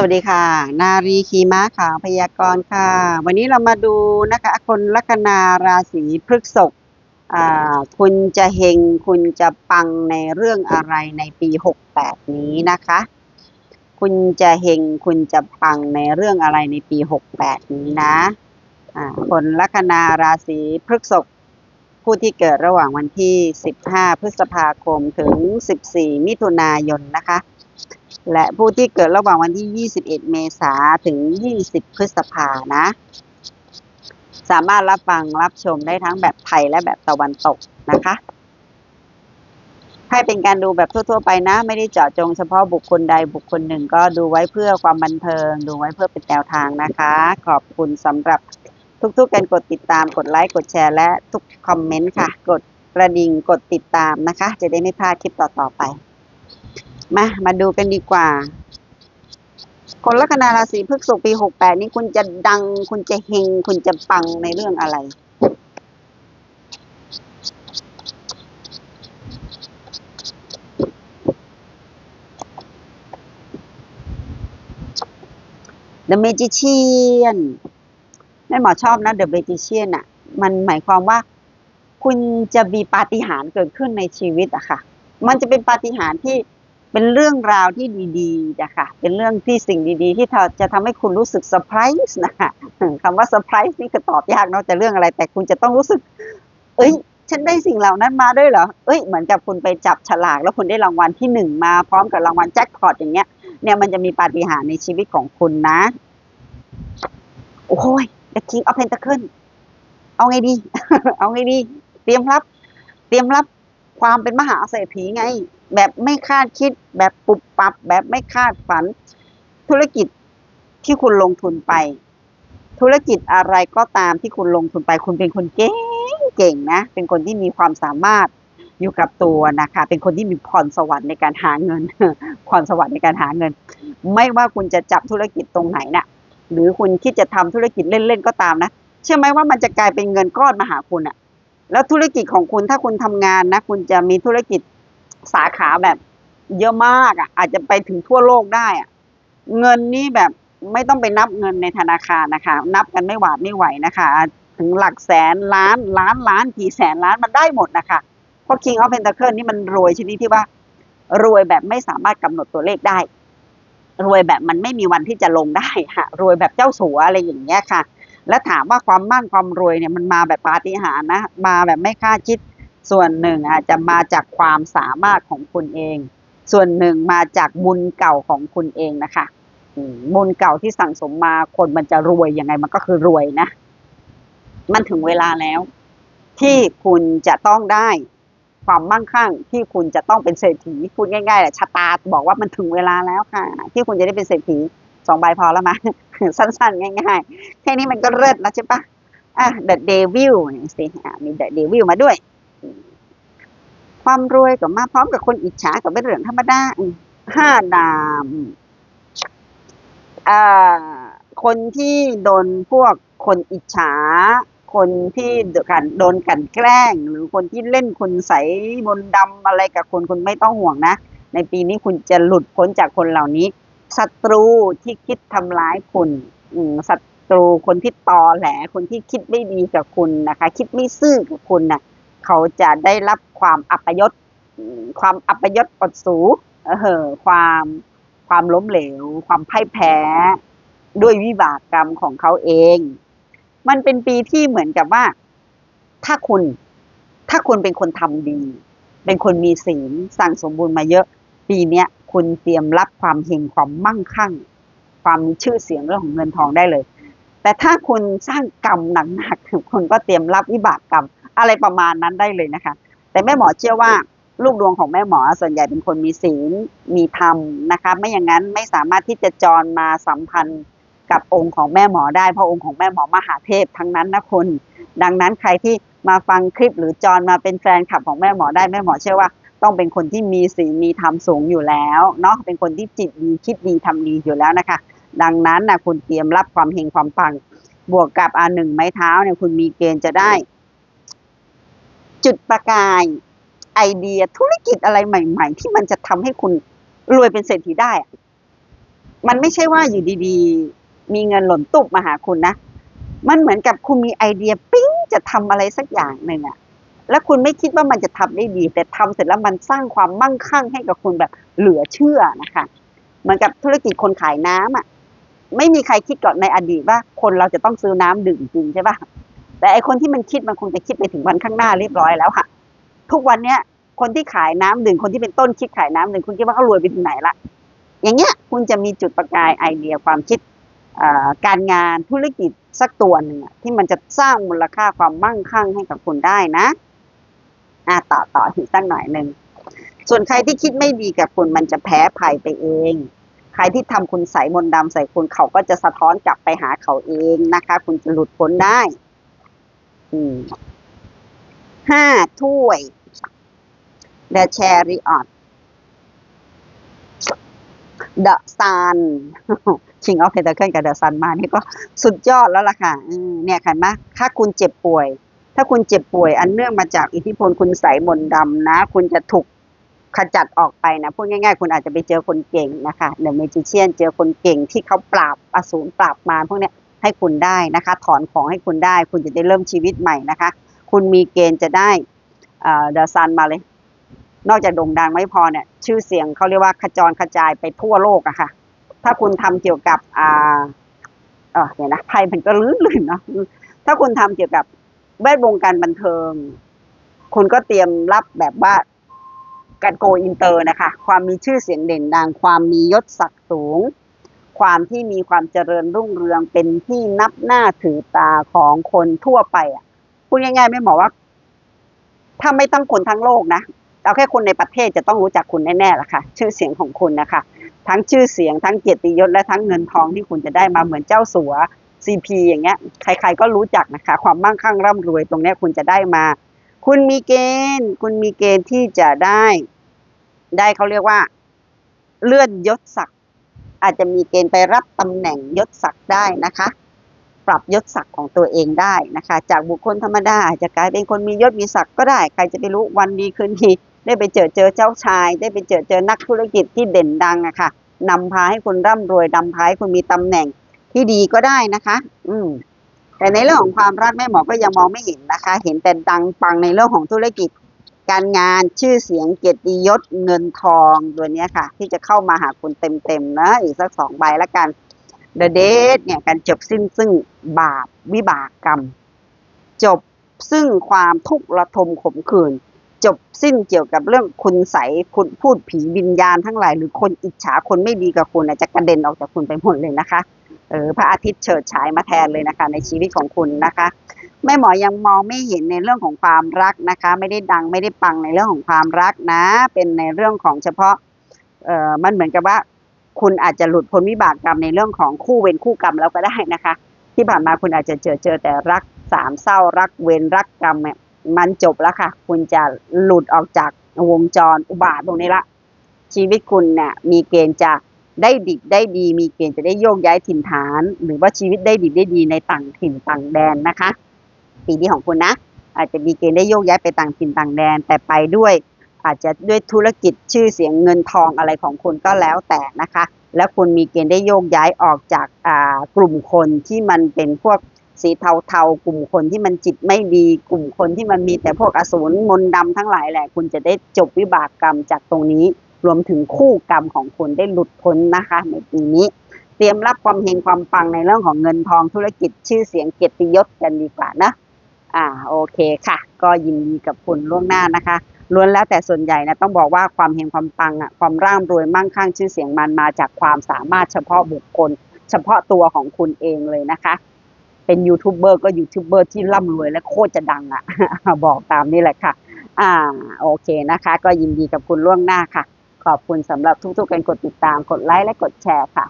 สวัสดีค่ะ นารีคีม้าขาวพยากรณ์ค่ะ วันนี้เรามาดูนะคะคนลัคนาราศีพฤษภคุณจะเฮงคุณจะปังในเรื่องอะไรในปีหกแปดนี้นะคะ คุณจะเฮงคุณจะปังในเรื่องอะไรในปีหกแปดนี้นะคนลัคนาราศีพฤษภผู้ที่เกิดระหว่างวันที่ 15 พฤษภาคมถึง 14 มิถุนายนนะคะ และผู้ที่เกิดระหว่างวันที่ 21 เมษาถึง 20 พฤษภานะ สามารถรับฟังรับชมได้ทั้งแบบไทยและแบบตะวันตกนะคะให้เป็นการดูแบบทั่ว ๆ ไปนะ ไม่ได้เจาะจงเฉพาะบุคคลใดบุคคลหนึ่ง ก็ดูไว้เพื่อความบันเทิง ดูไว้เพื่อเป็นแนวทางนะคะ ขอบคุณสำหรับทุกๆการกดติดตามกดไลค์กดแชร์และทุกคอมเมนต์ค่ะ กดกระดิ่งกดติดตามนะคะ จะได้ไม่พลาดคลิปต่อๆไป มามาดูกันดีกว่า คนลัคนาราศีพฤษภปีหกแปดนี้คุณจะดัง คุณจะเฮง คุณจะปังในเรื่องอะไร The Magician แม่หมอชอบนะ The Magician อะมันหมายความว่าคุณจะมีปาฏิหาริย์เกิดขึ้นในชีวิตอะค่ะ มันจะเป็นปาฏิหาริย์ที่ เป็นเรื่องราวที่ดีๆนะคะเป็นเรื่องที่สิ่งดีๆ ที่จะทำให้คุณรู้สึกเซอร์ไพรส์นะคะคำว่าเซอร์ไพรส์นี่คือตอบยากเนาะจะเรื่องอะไรแต่คุณจะต้องรู้สึก เอ้ย ฉันได้สิ่งเหล่านั้นมาด้วยเหรอเอ้ยเหมือนกับคุณไปจับฉลากแล้วคุณได้รางวัลที่หนึ่งมาพร้อมกับรางวัลแจ็คพอตอย่างเงี้ยเนี่ยมันจะมีปาฏิหาริย์ในชีวิตของคุณนะ โอ้ย The King of Pentacle เอาไงดี เอาไงดี เตรียมรับ เตรียมรับความเป็นมหาเศรษฐีไง แบบไม่คาดคิด แบบปุบปับ แบบไม่คาดฝัน ธุรกิจที่คุณลงทุนไป ธุรกิจอะไรก็ตามที่คุณลงทุนไป คุณเป็นคนเก่งเก่งนะ เป็นคนที่มีความสามารถอยู่กับตัวนะคะ เป็นคนที่มีพรสวรรค์ในการหาเงิน พรสวรรค์ในการหาเงิน ไม่ว่าคุณจะจับธุรกิจตรงไหนนะ่ะ หรือคุณคิดจะทำธุรกิจเล่นๆก็ตามนะ เชื่อไหมว่ามันจะกลายเป็นเงินก้อนมาหาคุณอะแล้วธุรกิจของคุณถ้าคุณทำงานนะ คุณจะมีธุรกิจ สาขาแบบเยอะมากอะอาจจะไปถึงทั่วโลกได้อะเงินนี่แบบไม่ต้องไปนับเงินในธนาคารนะคะ นับกันไม่หวาดไม่ไหวนะคะ ถึงหลักแสนล้านล้านล้านกี่แสนล้านมันได้หมดนะคะเพราะ King of Pentacle นี่มันรวยชนิดที่ว่ารวยแบบไม่สามารถกำหนดตัวเลขได้ รวยแบบมันไม่มีวันที่จะลงได้ค่ะ รวยแบบเจ้าสัวอะไรอย่างเงี้ยค่ะ แล้วถามว่าความมั่งความรวยเนี่ยมันมาแบบปาฏิหาริย์นะมาแบบไม่คาดคิด ส่วนหนึ่งอาจจะมาจากความสามารถของคุณเอง ส่วนหนึ่งมาจากบุญเก่าของคุณเองนะคะบุญเก่าที่สั่งสมมาคนมันจะรวยยังไงมันก็คือรวยนะ มันถึงเวลาแล้ว ที่คุณจะต้องได้ความมั่งคั่งที่คุณจะต้องเป็นเศรษฐีพูดง่ายๆแหละชะตาบอกว่ามันถึงเวลาแล้วค่ะ ที่คุณจะได้เป็นเศรษฐีสองใบพอแล้วมั้ยสั้นๆ ง่ายๆแค่นี้มันก็เลิศแล้วใช่ปะอะ The Devil นี่สิมี The Devil มาด้วย ความรวยก็มาพร้อมกับคนอิจฉากับเป็นเรื่องธรรมดาห้าดามอ่าคนที่โดนพวกคนอิจฉา คนที่กันโดนกันแกล้ง หรือคนที่เล่นคุณใสมนดำอะไรกับคนคุณไม่ต้องห่วงนะ ในปีนี้คุณจะหลุดพ้นจากคนเหล่านี้ศัตรูที่คิดทำร้ายคุณศัตรูคนที่ตอแหล คนที่คิดไม่ดีกับคุณนะคะ คิดไม่ซื่อกับคุณนะ่ะ เขาจะได้รับความอัปยศความอัปยศอดสูเออความความล้มเหลว ความพ่ายแพ้ด้วยวิบากกรรมของเขาเอง มันเป็นปีที่เหมือนกับว่า ถ้าคุณ ถ้าคุณเป็นคนทำดี เป็นคนมีศีลสั่งสมบูรณ์มาเยอะ ปีเนี้ยคุณเตรียมรับความเฮงความมั่งคั่ง ความมีชื่อเสียงเรื่องของเงินทองได้เลย แต่ถ้าคุณสร้างกรรมหนักๆคุณก็เตรียมรับวิบากกรรม อะไรประมาณนั้นได้เลยนะคะ แต่แม่หมอเชื่อว่าลูกดวงของแม่หมอส่วนใหญ่เป็นคนมีศีลมีธรรมนะคะไม่อย่างนั้นไม่สามารถที่จะจรมาสัมพันธ์กับองค์ของแม่หมอได้เพราะองค์ของแม่หมอมหาเทพทั้งนั้นนะคุณดังนั้นใครที่มาฟังคลิปหรือจรมาเป็นแฟนคลับของแม่หมอได้แม่หมอเชื่อว่า ต้องเป็นคนที่มีศีลมีธรรมสูงอยู่แล้วเนาะเป็นคนที่จิตดีคิดดีทำดีอยู่แล้วนะคะ ดังนั้นนะคุณเตรียมรับความเฮงความปัง บวกกับอันหนึ่งไม้เท้าเนี่ยคุณมีเกณฑ์จะได้ จุดประกายไอเดียธุรกิจอะไรใหม่ ๆ ที่มันจะทำให้คุณรวยเป็นเศรษฐีได้ มันไม่ใช่ว่าอยู่ดีๆ มีเงินหล่นตุบมาหาคุณนะ มันเหมือนกับคุณมีไอเดียปิ๊งจะทำอะไรสักอย่างหนึ่งอะแล้วคุณไม่คิดว่ามันจะทำได้ดี แต่ทำเสร็จแล้วมันสร้างความมั่งคั่งให้กับคุณแบบเหลือเชื่อนะคะ เหมือนกับธุรกิจคนขายน้ำอะไม่มีใครคิดก่อนในอดีตว่าคนเราจะต้องซื้อน้ำดื่มจริงใช่ปะ แต่ไอคนที่มันคิดมันคงจะคิดไปถึงวันข้างหน้าเรียบร้อยแล้วค่ะ ทุกวันเนี้ยคนที่ขายน้ำดื่มคนที่เป็นต้นคิดขายน้ำดื่มคุณคิดว่าเขารวยไปถึงไหนละอย่างเงี้ยคุณจะมีจุดประกายไอเดียความคิดการงานธุรกิจสักตัวหนึ่งที่มันจะสร้างมูลค่าความมั่งคั่งให้กับคุณได้นะอะต่อต่ออีกสักหน่อยหนึ่งส่วนใครที่คิดไม่ดีกับคุณมันจะแพ้ภัยไปเอง ใครที่ทำคุณใส่มนต์ดำใส่คุณเขาก็จะสะท้อนกลับไปหาเขาเองนะคะ คุณจะหลุดพ้นได้ ห้าถ้วย The Chariot The Sun King of Pentacle กับ The Sun มานี่ก็สุดยอดแล้วล่ะค่ะเนี่ยค่ะมาถ้าคุณเจ็บป่วย ถ้าคุณเจ็บป่วยอันเนื่องมาจากอิทธิพลคุณใสมนดำนะ คุณจะถูกขจัดออกไปนะพูดง่ายๆ คุณอาจจะไปเจอคนเก่งนะคะเดอะเมจิเชียนเจอคนเก่งที่เขาปราบอสูรปราบมารพวกเนี้ย ให้คุณได้นะคะ ถอนของให้คุณได้ คุณจะได้เริ่มชีวิตใหม่นะคะ คุณมีเกณฑ์จะได้เดอะซันมาเลย นอกจากโด่งดังไม่พอเนี่ย ชื่อเสียงเขาเรียกว่าขจรกระจายไปทั่วโลกอะค่ะ ถ้าคุณทำเกี่ยวกับอ่าเออเดี๋ยนะไพ่มันก็ลื่นๆเนาะถ้าคุณทำเกี่ยวกับแวดวงการบันเทิง คุณก็เตรียมรับแบบว่าการโกอินเตอร์นะคะ ความมีชื่อเสียงเด่นดัง ความมียศศักดิ์สูง ความที่มีความเจริญรุ่งเรืองเป็นที่นับหน้าถือตาของคนทั่วไปอะพูดง่ายๆไม่หมอว่า ถ้าไม่ต้องคนทั้งโลกนะเอาแค่คนในประเทศจะต้องรู้จักคุณแน่ๆล่ะค่ะ ชื่อเสียงของคุณนะคะ ทั้งชื่อเสียงทั้งเกียรติยศและทั้งเงินทองที่คุณจะได้มาเหมือนเจ้าสัวซีพีอย่างเงี้ย ใคร ๆก็รู้จักนะคะ ความมั่งคั่งร่ำรวยตรงเนี้ยคุณจะได้มา คุณมีเกณฑ์ คุณมีเกณฑ์ที่จะได้ ได้เขาเรียกว่า เลื่อนยศศักดิ์ อาจจะมีเกณฑ์ไปรับตำแหน่งยศศักดิ์ได้นะคะ ปรับยศศักดิ์ของตัวเองได้นะคะ จากบุคคลธรรมดาอาจจะกลายเป็นคนมียศมีศักดิ์ก็ได้ ใครจะไปรู้วันดีคืนดีได้ไปเจอเจอเจ้าชาย ได้ไปเจอเจอนักธุรกิจที่เด่นดังอะค่ะนำพาให้คุณร่ำรวยนำพาให้คุณมีตำแหน่งที่ดีก็ได้นะคะ อืม แต่ในเรื่องของความรักแม่หมอก็ยังมองไม่เห็นนะคะ เห็นแต่ดังปังในเรื่องของธุรกิจ การงานชื่อเสียงเกียรติยศเงินทองตัวนี้ค่ะ ที่จะเข้ามาหาคุณเต็มๆนะอีกสักสองใบละกัน The Date เนี่ยการจบสิ้นซึ่งบาปวิบากกรรม จบซึ่งความทุกข์ระทมขมขื่นจบสิ้นเกี่ยวกับเรื่องคุณใสคุณพูดผีวิญญาณทั้งหลาย หรือคนอิจฉาคนไม่ดีกับคุณจะกระเด็นออกจากคุณไปหมดเลยนะคะเออพระอาทิตย์เฉิดฉายมาแทนเลยนะคะ ในชีวิตของคุณนะคะ แม่หมอยังมองไม่เห็นในเรื่องของความรักนะคะ ไม่ได้ดังไม่ได้ปังในเรื่องของความรักนะ เป็นในเรื่องของเฉพาะเอ่อมันเหมือนกับว่า คุณอาจจะหลุดพ้นวิบากกรรมในเรื่องของคู่เวรคู่กรรมแล้วก็ได้นะคะ ที่ผ่านมาคุณอาจจะเจอเจอแต่รักสามเศร้ารักเวรรักกรรมเนี่ยมันจบแล้วค่ะ คุณจะหลุดออกจากวงจรอุบาทตรงนี้ละ ชีวิตคุณเนี่ยมีเกณฑ์จะได้ดิบได้ดี มีเกณฑ์จะได้โยกย้ายถิ่นฐาน หรือว่าชีวิตได้ดิบได้ดีในต่างถิ่นต่างแดนนะคะ ปีนี้ของคุณนะ อาจจะมีเกณฑ์ได้โยกย้ายไปต่างถิ่นต่างแดน แต่ไปด้วย อาจจะด้วยธุรกิจชื่อเสียงเงินทองอะไรของคุณก็แล้วแต่นะคะ แล้วคุณมีเกณฑ์ได้โยกย้ายออกจากกลุ่มคนที่มันเป็นพวกสีเทาๆ กลุ่มคนที่มันจิตไม่ดี กลุ่มคนที่มันมีแต่พวกอสูรมนต์ดำทั้งหลายแหละ คุณจะได้จบวิบากกรรมจากตรงนี้ รวมถึงคู่กรรมของคุณได้หลุดพ้นนะคะ ในปีนี้ เตรียมรับความเฮงความปังในเรื่องของเงินทองธุรกิจชื่อเสียงเกียรติยศกันดีกว่านะ อ่าโอเคค่ะ ก็ยินดีกับคุณล่วงหน้านะคะล้วนแล้วแต่ส่วนใหญ่นะต้องบอกว่าความเฮงความปังอะความร่ำรวยมั่งคั่งชื่อเสียงมันมาจากความสามารถเฉพาะบุคคล เฉพาะตัวของคุณเองเลยนะคะ เป็นยูทูบเบอร์ก็ยูทูบเบอร์ที่ร่ำรวยและโคตรจะดังอะ บอกตามนี่แหละค่ะ อ่าโอเคนะคะ ก็ยินดีกับคุณล่วงหน้าค่ะ ขอบคุณสำหรับทุกๆการกดติดตามกดไลค์และกดแชร์ค่ะ